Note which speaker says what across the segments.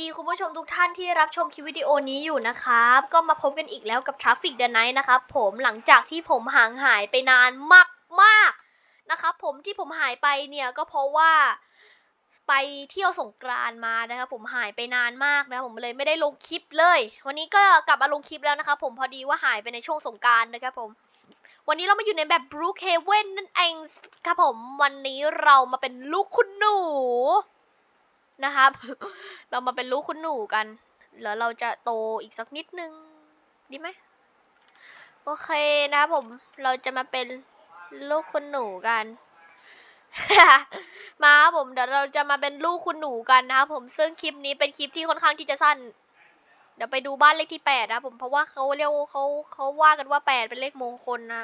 Speaker 1: ดีคุณผู้ชมทุกท่านที่รับชมคลิปวิดีโอนี้อยู่นะครับ ก็มาพบกันอีกแล้วกับ Traffic the Night นะครับผมหลังจากที่ผมห่างหายไปนานมากมากๆนะครับผมที่ผมหายไปเนี่ยก็เพราะว่าไปเที่ยวสงกรานมานะครับผมหายไปนานมากนะผมเลยไม่ได้ลงคลิปเลย วันนี้ก็กลับมาลงคลิปแล้วนะครับผมพอดีว่าหายไปในช่วงสงกรารนะครับผมวันนี้เรามาอยู่ในแบบ Brookhaven นั่นเองครับผมวันนี้เรามาเป็นลูกคุณหนู นะครับ เรามาเป็นลูกคุณหนูกันแล้วเราจะโตอีกสักนิดนึง ดีไหมโอเคนะครับผมเราจะมาเป็นลูกคุณหนูกัน มาครับผมเดี๋ยวเราจะมาเป็นลูกคุณหนูกันนะครับผมซึ่งคลิปนี้เป็นคลิปที่ค่อนข้างที่จะสั้น เดี๋ยวไปดูบ้านเลขที่แปดนะผมเพราะว่าเขาเรียกเขาเขาว่ากันว่าแปดเป็นเลขมงคลนะ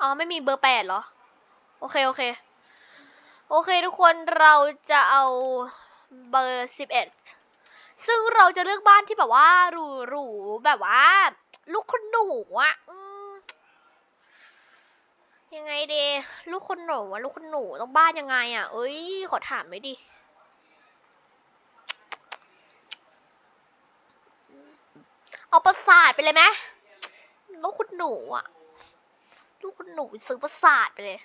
Speaker 1: อ๋อไม่มีเบอร์แปดเหรอ โอเคโอเค โอเคทุกคนเราจะเอาเบอร์สิบเอ็ดซึ่งเราจะเลือกบ้านที่แบบว่าหรูหรูแบบว่า ลูกคนหนูอะอยังไงเดลูกคนหนูอะลูกคนหนูต้องบ้านยังไงอะเอ้ยขอถามหน่อยดิเอาประสาทไปเลยไหมลูกคุณหนูอะลูกคุณหนูซื้อประสาทไปเลย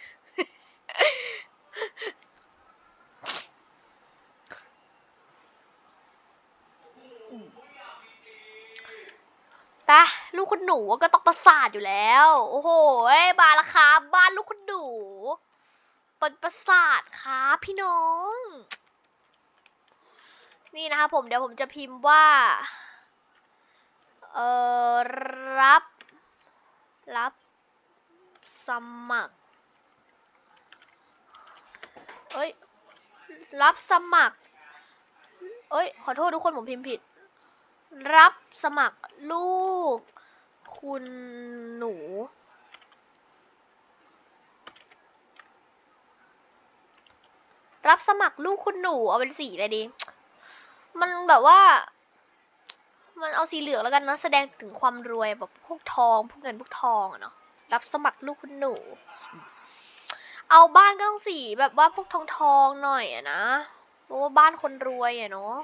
Speaker 1: ปะลูกคุณหนูก็ต้องประสาทอยู่แล้ว โอ้โหบาราคาบ้านลูกคุณหนูเป็นประสาทครับพี่น้อง นี่นะคะผมเดี๋ยวผมจะพิมพ์ว่า เออรับ รับสมัคร เอ้ย รับสมัคร เอ้ย ขอโทษทุกคนผมพิมพ์ผิด รับสมัครลูก คุณหนู รับสมัครลูกคุณหนู เอาเป็นสีอะไรดี มันแบบว่า มันเอาสีเหลืองแล้วกันเนะแสดงถึงความรวยแบบพวกทอง พวกเงินพวกทองอะเนาะ รับสมัครลูกคุณหนู เอาบ้านก็ต้องสีแบบว่าพวกทองทองๆหน่อยอะนะ เพราะว่าบ้านคนรวยอะเนาะ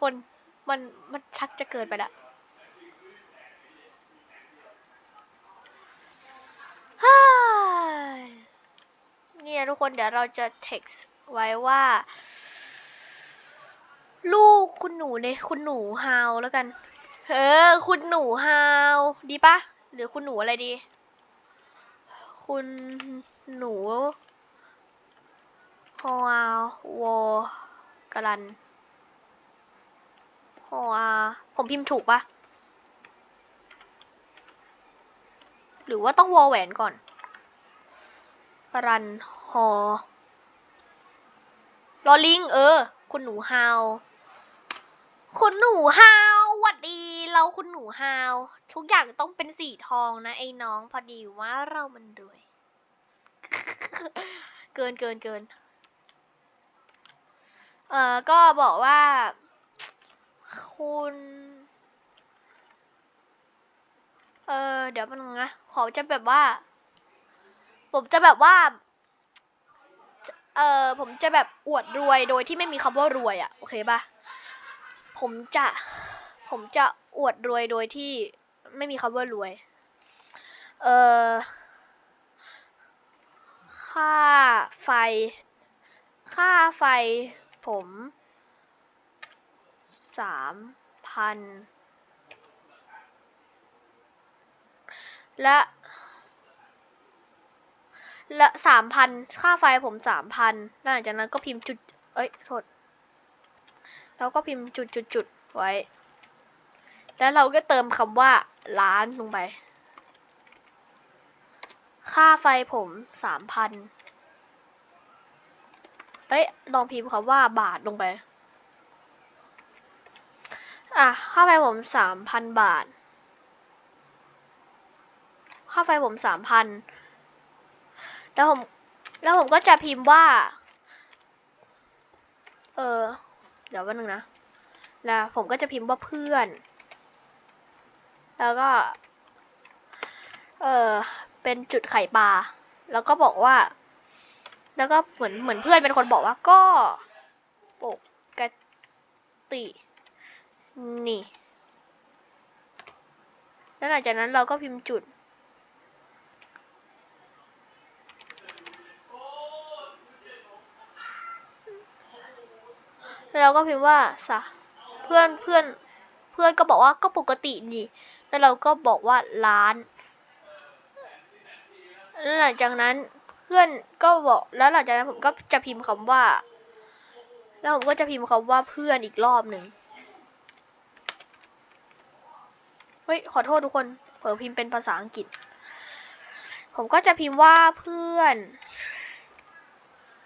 Speaker 1: คนมันมันชักจะเกินไปละเฮ้ยเนี่ยทุกคนเดี๋ยวเราจะ text ไว้ว่า ลูกคุณหนูในคุณหนูฮาวแล้วกัน เออ คุณหนูฮาว ดีปะ หรือคุณหนูอะไรดี คุณหนูฮาววกรันฮวาผมพิมพ์ถูกปะหรือว่าต้องวอแหวนก่อนกรันฮอลอลิง เออ คุณหนูฮาว คุณหนูฮาวหวัดดี เราคุณหนูฮาว ทุกอย่างต้องเป็นสีทองนะ ไอ้น้องพอดีว่าเรามันรวย เกินเกินเกิน เอ่อ ก็บอกว่า คุณ เออเดี๋ยวมันงนะขอจะแบบว่า ผมจะแบบว่า เออผมจะแบบอวดรวยโดยที่ไม่มีคำว่ารวยอะ่ะ โอเคปะผมจะ ผมจะอวดรวยโดยที่ไม่มีคำว่ารวย เออค่าไฟ ค่าไฟผมสามพันและและสามพันค่าไฟผมสามพันหลังจากนั้นก็พิมพ์จุด เอ้ยโทษแล้วก็พิมพ์จุดจุดจุดไว้ แล้วเราก็เติมคำว่าล้านลงไป ค่าไฟผมสามพันเอ้ยลองพิมพ์คำว่าบาทลงไป อะ ค่าไฟผมสามพันบาท ค่าไฟผมสามพัน แล้วผม แล้วผมก็จะพิมพ์ว่า เออ เดี๋ยววันหนึ่งนะ แล้วผมก็จะพิมพ์ว่าเพื่อน แล้วก็ เออเป็นจุดไข่ปลา แล้วก็บอกว่า แล้วก็เหมือนเหมือนเพื่อนเป็นคนบอกว่าก็ปกติ นี่ แล้วหลังจากนั้นเราก็พิมพ์จุดแล้วเราก็พิมพ์ว่าสะเพื่อนเพื่อนเพื่อนก็บอกว่าก็ปกตินี่ แล้วเราก็บอกว่าล้านแล้วหลังจากนั้นเพื่อนก็บอกแล้วหลังจากนั้นผมก็จะพิมพ์คำว่า แล้วผมก็จะพิมพ์คำว่าเพื่อนอีกรอบหนึ่งเฮ้ยขอโทษทุกคนเผลอพิมพ์เป็นภาษาอังกฤษ ผมก็จะพิมพ์ว่าเพื่อน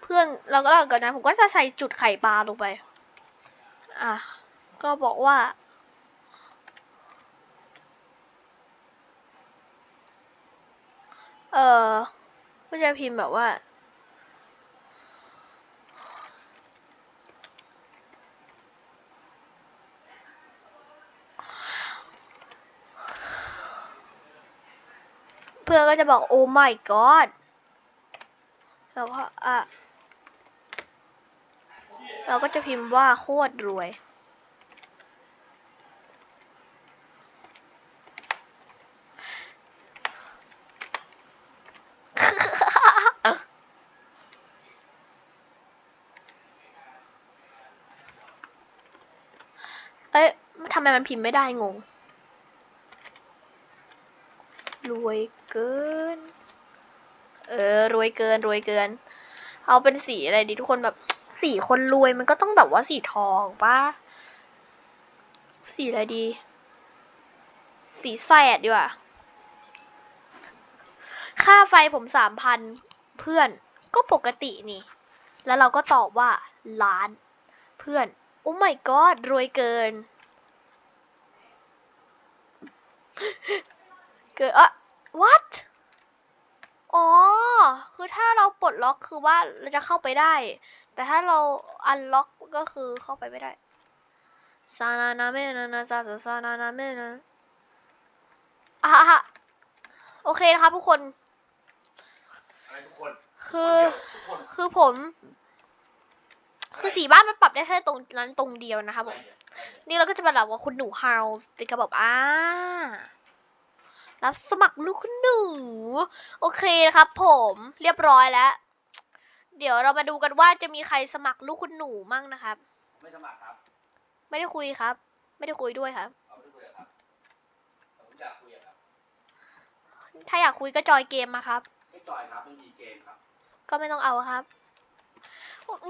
Speaker 1: เพื่อนแล้วก็หลังจากนั้นผมก็จะใส่จุดไข่ปลาลงไป อะก็บอกว่า เออก็จะพิมพ์แบบว่า เพื่อนก็จะบอกโอ้ my god แล้วก็อะเราก็จะพิมพ์ว่าโคตรรวย เอ้ยทำไมมันพิมพ์ไม่ได้งง รวยเกิน เออ รวยเกิน รวยเกิน เอาเป็นสีอะไรดีทุกคนแบบ สีคนรวยมันก็ต้องแบบว่าสีทองปะสีอะไรดี สีแสดดีกว่า ค่าไฟผมสามพันเพื่อนก็ปกตินี่ แล้วเราก็ตอบว่าล้าน เพื่อน โอ้ my god รวยเกิน เกิดอะ what อ๋อ คือถ้าเราปลดล็อกคือว่าเราจะเข้าไปได้ แต่ถ้าเราอันล็อกก็คือเข้าไปไม่ได้ซานานาเมนานาซาซาซานานาเมนะอะฮะโอเคนะครับทุกคน
Speaker 2: อะไรทุกคน
Speaker 1: คือ
Speaker 2: ทุกคน
Speaker 1: คือผม คือสีบ้านมันปรับได้แค่ตรงนั้นตรงเดียวนะครับผม นี่เราก็จะมาแบบว่าคุณหนูเฮาส์ติกระบอกอ่ารับสมัครลูกคุณหนู โอเคนะครับ ผมเรียบร้อยแล้ว เดี๋ยวเรามาดูกันว่าจะมีใครสมัครลูกคุณหนูมั่งนะครับ
Speaker 2: ไม่สมัครครับ
Speaker 1: ไม่ได้คุยครับ ไม่ได้คุยด้วยครับ
Speaker 2: เอาไม่ได้คุยอะครับแต่ผมอยากคุยอะครับ
Speaker 1: ถ้าอยากคุยก็จอยเกมมาครับ
Speaker 2: ไม่จอยครับไม่มีเกมครับ
Speaker 1: ก็ไม่ต้องเอาครับ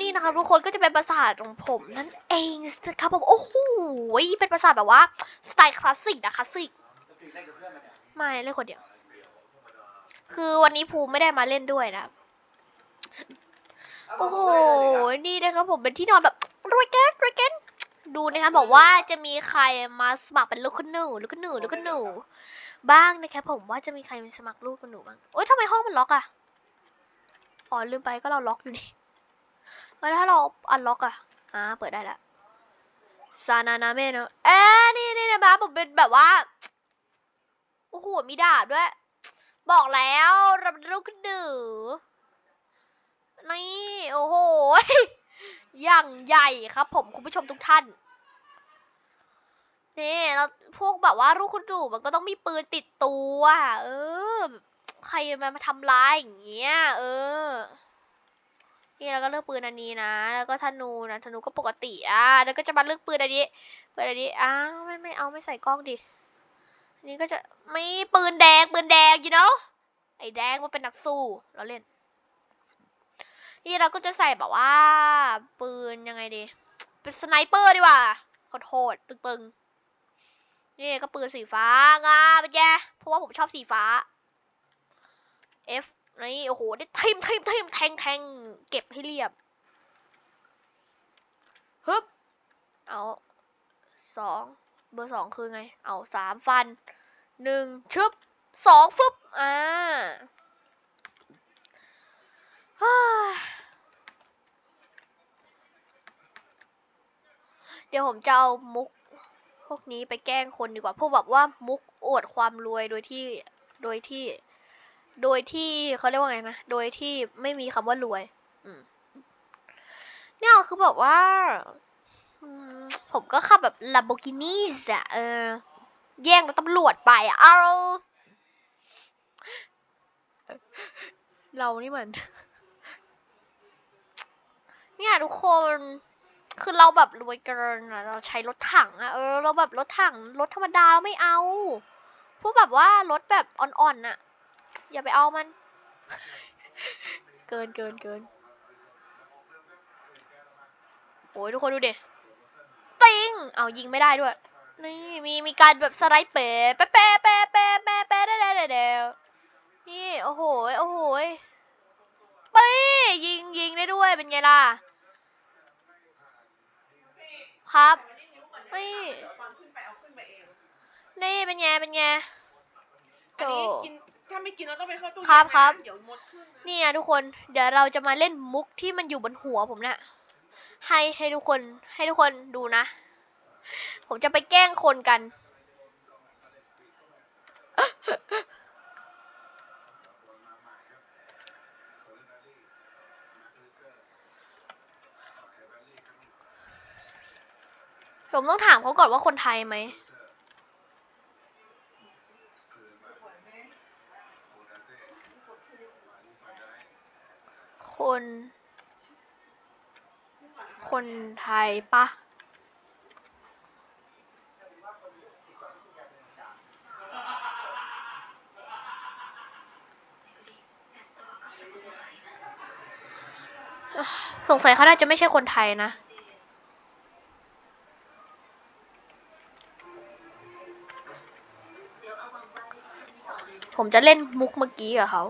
Speaker 1: นี่นะครับทุกคนก็จะเป็นประสาทของผมนั่นเองนะครับผมโอ้โหเป็นประสาทแบบว่าสไตล์คลาสสิกนะคลาสสิกไม่เล่นคนเดียว คือวันนี้ภูไม่ได้มาเล่นด้วยนะโอ้โหนี่นะครับผมเป็นที่นอนแบบรวยเกินรวยเกินดูนะคะบอกว่าจะมีใครมาสมัครเป็นลูกคุณหนูลูกคุณหนูลูกคุณหนูบ้างนะครับผมว่าจะมีใครมาสมัครลูกคุณหนูบ้างโอ๊ยทำไมห้องมันล็อกอะอ๋อลืมไปก็เราล็อกอยู่นี่ แล้วถ้าเราอันล็อกอะอ่าเปิดได้ล้วซานานาเมนะเอ๊ะนี่นี่นะบ้าผมเป็นแบบว่าโอ้โหมีดาบด้วย บอกแล้วราเป็นลูกคุณหนูนี่โอ้โหอย่างใหญ่ครับ ผมคุณผู้ชมทุกท่านนี่แล้วพวกแบบว่าลูกคุณดูมันก็ต้องมีปืนติดตัว เออ ใครมามาทำร้ายอย่างเงี้ย เออ นี่แล้วก็เลือกปืนอันนี้นะ แล้วก็ธนูนะธนูก็ปกติอะแล้วก็จะมาเลือกปืนอันนี้ปืนอันนี้อ้าวไม่ไม่เอาไม่ใส่กล้องดิอันนี้ก็จะไม่ปืนแดงปืนแดง you know ไอ้แดงมันเป็นนักสู้เราเล่น นี่เราก็จะใส่แบบว่า ปืนยังไงดีเป็นสไนเปอร์ดีกว่าโหดๆตึงๆนี่ก็ปืนสีฟ้างาเป็นไงเพราะว่าผมชอบสีฟ้า F นี่โอ้โหได้ทิมทิมทิมแทงแทงเก็บให้เรียบฮึบเอาสองเบอร์สองคือไง เอาสามฟันหนึ่งชึบสองฟึบอ่าเดี๋ยวผมจะเอามุก พวกนี้ไปแกล้งคนดีกว่า พวกแบบว่ามุกอวดความรวยโดยที่ โดยที่ โดยที่เขาเรียกว่าไงนะ โดยที่ไม่มีคำว่ารวย อืมเนี่ยคือแบบว่า ผมก็ขับแบบ Lamborghini อะเออ แย่งรถตำรวจไปอะเอาเรานี่เหมือนเนี่ยทุกคน คือเราแบบรวยเกินอะเราใช้รถถังอะเออ เราแบบรถถัง รถธรรมดาเราไม่เอา พวกแบบว่ารถแบบอ่อนๆน่ะ อย่าไปเอามัน เกินเกินเกินโอ้ยทุกคนดูดิติงเอายิงไม่ได้ด้วย นี่มีมีการแบบสไลด์เป๋เป๊ะเป๊ะเป๊ะเป๊ะเป๊ะเป๊ะเด้เด้เด้เด้นี่โอ้โหโอ้โหยปียิงยิงได้ด้วยเป็นไงล่ะ ครับนี่
Speaker 3: นี่เป็
Speaker 1: นไงเป็นไง
Speaker 3: อันนี้กิน ถ้าไม่กินเราต้องไปเข้าตู้
Speaker 1: ครับ
Speaker 3: เย็น
Speaker 1: ครับ
Speaker 3: นะเดี๋ยวมดขึ้นนะ
Speaker 1: นี่นะทุกคนเดี๋ยวเราจะมาเล่นมุกที่มันอยู่บนหัวผมเนี่ยให้ให้ทุกคนให้ทุกคนดูนะ ผมจะไปแกล้งคนกัน ผมต้องถามเขาก่อนว่าคนไทยไหม คน คน ไทยปะสงสัยเขาน่าจะไม่ใช่คนไทยนะ ผมจะเล่นมุกเมื่อกี้กับเขา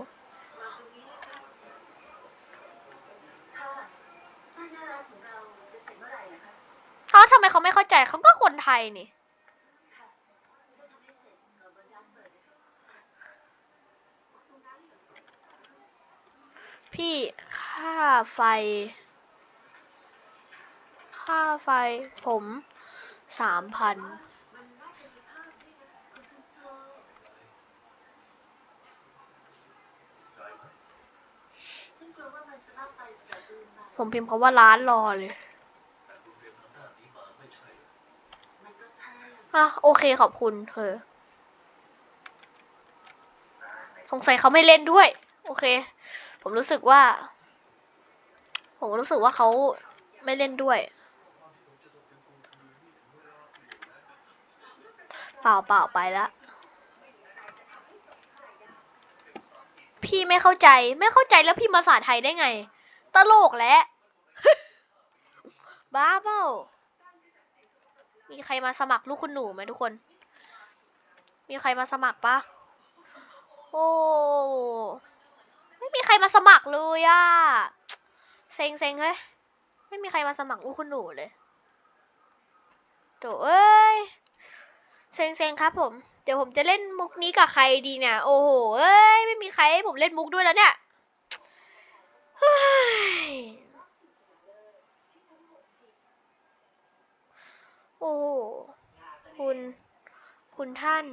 Speaker 4: ค่ะป้ายหน้าร้านของเราจะเสร็จเมื่อไหร่นะคะ
Speaker 1: เขาไม่เข้าใจเขาก็คนไทยนี่พี่ค่าไฟ ค่าไฟผมสามพันผมพิมพ์คาว่าร้านรอเลย
Speaker 4: มันก็ใช่
Speaker 1: อะโอเคขอบคุณเธอ สงสัยเขาไม่เล่นด้วย โอเค ผมรู้สึกว่า ผมรู้สึกว่าเขาไม่เล่นด้วย เปล่าเปล่าไปแล้วพี่ไม่เข้าใจไม่เข้าใจแล้วพี่มาภาษาไทยได้ไง ตลกแหละบ้าเปล่า มีใครมาสมัครลูกคุณหนูไหมทุกคน มีใครมาสมัครปะโอ้ไม่มีใครมาสมัครเลยอะเซ็งเซ็งเฮ้ยไม่มีใครมาสมัครลูกคุณหนูเลยโถเอ้ยเซ็งเซ็งครับผม เดี๋ยวผมจะเล่นมุกนี้กับใครดีเนี่ย โอ้โห เอ้ย ไม่มีใครให้ผมเล่นมุกด้วยแล้วเนี่ยเฮ้ยโอ้โหคุณ คุณ ท่าน